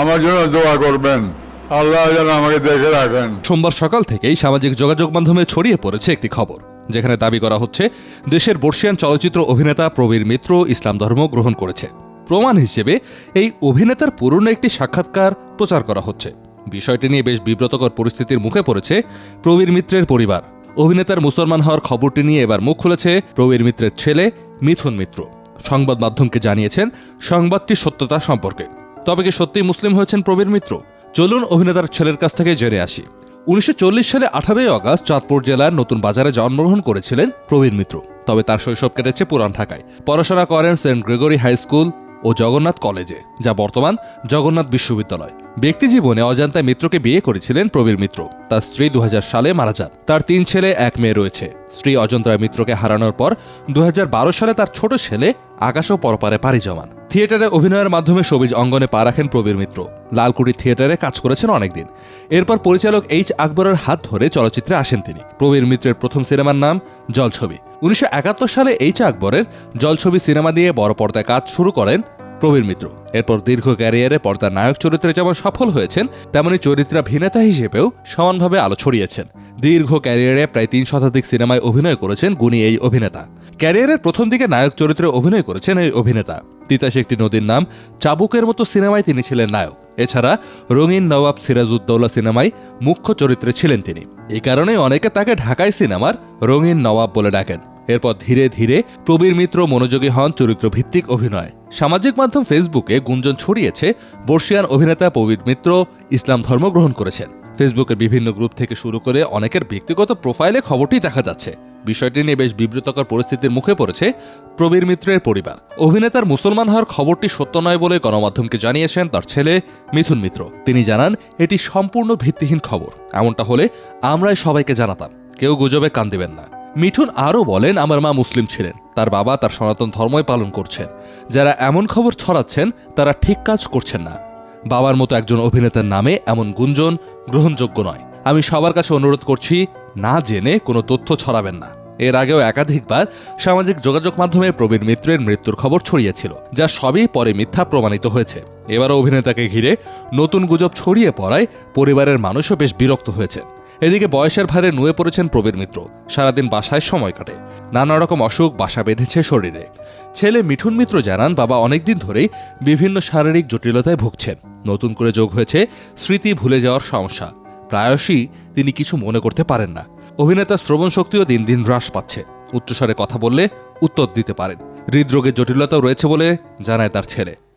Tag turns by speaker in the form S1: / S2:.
S1: আমার জন্য দোয়া করবেন। আল্লাহ যেন আমাকে দেখে রাখেন।
S2: সোমবার সকাল থেকেই সামাজিক যোগাযোগ মাধ্যমে ছড়িয়ে পড়েছে একটি খবর, যেখানে দাবি করা হচ্ছে, দেশের বর্ষিয়ান চলচ্চিত্র অভিনেতা প্রবীর মিত্র ইসলাম ধর্ম গ্রহণ করেছে। প্রমাণ হিসেবে, এই অভিনেতার পুরনো একটি সাক্ষাৎকার প্রচার করা হচ্ছে। বিষয়টি নিয়ে বেশ বিব্রতকর পরিস্থিতির মুখে পড়েছে প্রবীর মিত্রের পরিবার। অভিনেতার মুসলমান হওয়ার খবরটি নিয়ে এবার মুখ খুলেছে প্রবীর মিত্রের ছেলে মিথুন মিত্র। সংবাদ মাধ্যমকে জানিয়েছেন সংবাদটির সত্যতা সম্পর্কে। তবে কি সত্যিই মুসলিম হয়েছেন প্রবীর মিত্র? চলুন অভিনেতার ছেলের কাছ থেকে জেনে আসি। উনিশশো চল্লিশ সালে আঠারোই আগস্ট চাঁদপুর জেলার নতুন বাজারে জন্মগ্রহণ করেছিলেন প্রবীণ মিত্র। তবে তার শৈশব কেটেছে পুরান ঢাকায়। পড়াশোনা করেন সেন্ট গ্রেগরি হাই স্কুল ও জগন্নাথ কলেজে, যা বর্তমান জগন্নাথ বিশ্ববিদ্যালয়। ব্যক্তি জীবনে অজান্তায় মিত্রকে বিয়ে করেছিলেন প্রবীর মিত্র। তার স্ত্রী দু হাজার সালে মারা যান। তার তিন ছেলে, এক মেয়ে রয়েছে। স্ত্রী অজন্তা মিত্রকে হারানোর পর দু হাজার বারো সালে তার ছোট ছেলে আকাশও পরপারে পাড়ি জমান। থিয়েটারে অভিনয়ের মাধ্যমে সবিজ অঙ্গনে পা রাখেন প্রবীর মিত্র। লালকুটি থিয়েটারে কাজ করেছেন অনেকদিন। এরপর পরিচালক এইচ আকবরের হাত ধরে চলচ্চিত্রে আসেন তিনি। প্রবীর মিত্রের প্রথম সিনেমার নাম জলছবি। উনিশশো একাত্তর সালে এইচ আকবরের জলছবি সিনেমা দিয়ে বড় পর্দায় কাজ শুরু করেন প্রবীর মিত্র। এরপর দীর্ঘ ক্যারিয়ারে পর্দার নায়ক চরিত্রে যেমন সফল হয়েছেন, তেমনি চরিত্রাভিনেতা হিসেবেও সমানভাবে আলো ছড়িয়েছেন। দীর্ঘ ক্যারিয়ারে প্রায় তিন শতাধিক সিনেমায় অভিনয় করেছেন গুণী এই অভিনেতা। ক্যারিয়ারের প্রথম দিকে নায়ক চরিত্রে অভিনয় করেছেন এই অভিনেতা। তিতাস একটি নদীর নাম চাবুকের মতো সিনেমায় তিনি ছিলেন নায়ক। এছাড়া রঙিন নবাব সিরাজউদ্দৌলা সিনেমায় মুখ্য চরিত্রে ছিলেন তিনি। এই কারণে অনেকে তাকে ঢাকায় সিনেমার রঙিন নবাব বলে ডাকেন। এরপর ধীরে ধীরে প্রবীর মিত্র, মনোযোগী হন চরিত্রভিত্তিক অভিনয়। সামাজিক মাধ্যম ফেসবুকে গুঞ্জন ছড়িয়েছে বর্ষিয়ান অভিনেতা প্রবীর মিত্র ইসলাম ধর্ম গ্রহণ করেছেন। ফেসবুকের বিভিন্ন গ্রুপ থেকে শুরু করে অনেকের ব্যক্তিগত প্রোফাইলে খবরটি দেখা যাচ্ছে। বিষয়টি নিয়ে বেশ বিব্রতকর পরিস্থিতির মুখে পড়েছে প্রবীর মিত্রের পরিবার। অভিনেতার মুসলমান হওয়ার খবরটি সত্য নয় বলে গণমাধ্যমকে জানিয়েছেন তার ছেলে মিথুন মিত্র। তিনি জানান, এটি সম্পূর্ণ ভিত্তিহীন খবর। এমনটা হলে আমরাই সবাইকে জানাতাম। কেউ গুজবে কান দিবেন না। মিঠুন আরও বলেন, আমার মা মুসলিম ছিলেন। তার বাবা তার সনাতন ধর্মই পালন করছেন। যারা এমন খবর ছড়াচ্ছেন, তারা ঠিক কাজ করছেন না। বাবার মতো একজন অভিনেতার নামে এমন গুঞ্জন গ্রহণযোগ্য নয়। আমি সবার কাছে অনুরোধ করছি, না জেনে কোনো তথ্য ছড়াবেন না। এর আগেও একাধিকবার সামাজিক যোগাযোগ মাধ্যমে প্রবীণ মিত্রের মৃত্যুর খবর ছড়িয়েছিল, যা সবই পরে মিথ্যা প্রমাণিত হয়েছে। এবারও অভিনেতাকে ঘিরে নতুন গুজব ছড়িয়ে পড়ায় পরিবারের মানুষও বেশ বিরক্ত হয়েছে। এদিকে বয়সের ভারে নুয়ে পড়েছেন প্রবীর মিত্র। সারাদিন বাসায় সময় কাটে। নানা রকম অসুখ, বাসা বেঁধেছে শরীরে। ছেলে মিঠুন মিত্র জানান, বাবা অনেকদিন ধরেই বিভিন্ন শারীরিক জটিলতায় ভুগছেন। নতুন করে যোগ হয়েছে স্মৃতি ভুলে যাওয়ার সমস্যা। প্রায়শই তিনি কিছু মনে করতে পারেন না। অভিনেতা শ্রবণ শক্তিও দিন দিন হ্রাস পাচ্ছে। উচ্চস্বরে কথা বললে উত্তর দিতে পারেন। হৃদরোগের জটিলতাও রয়েছে বলে জানায় তার ছেলে।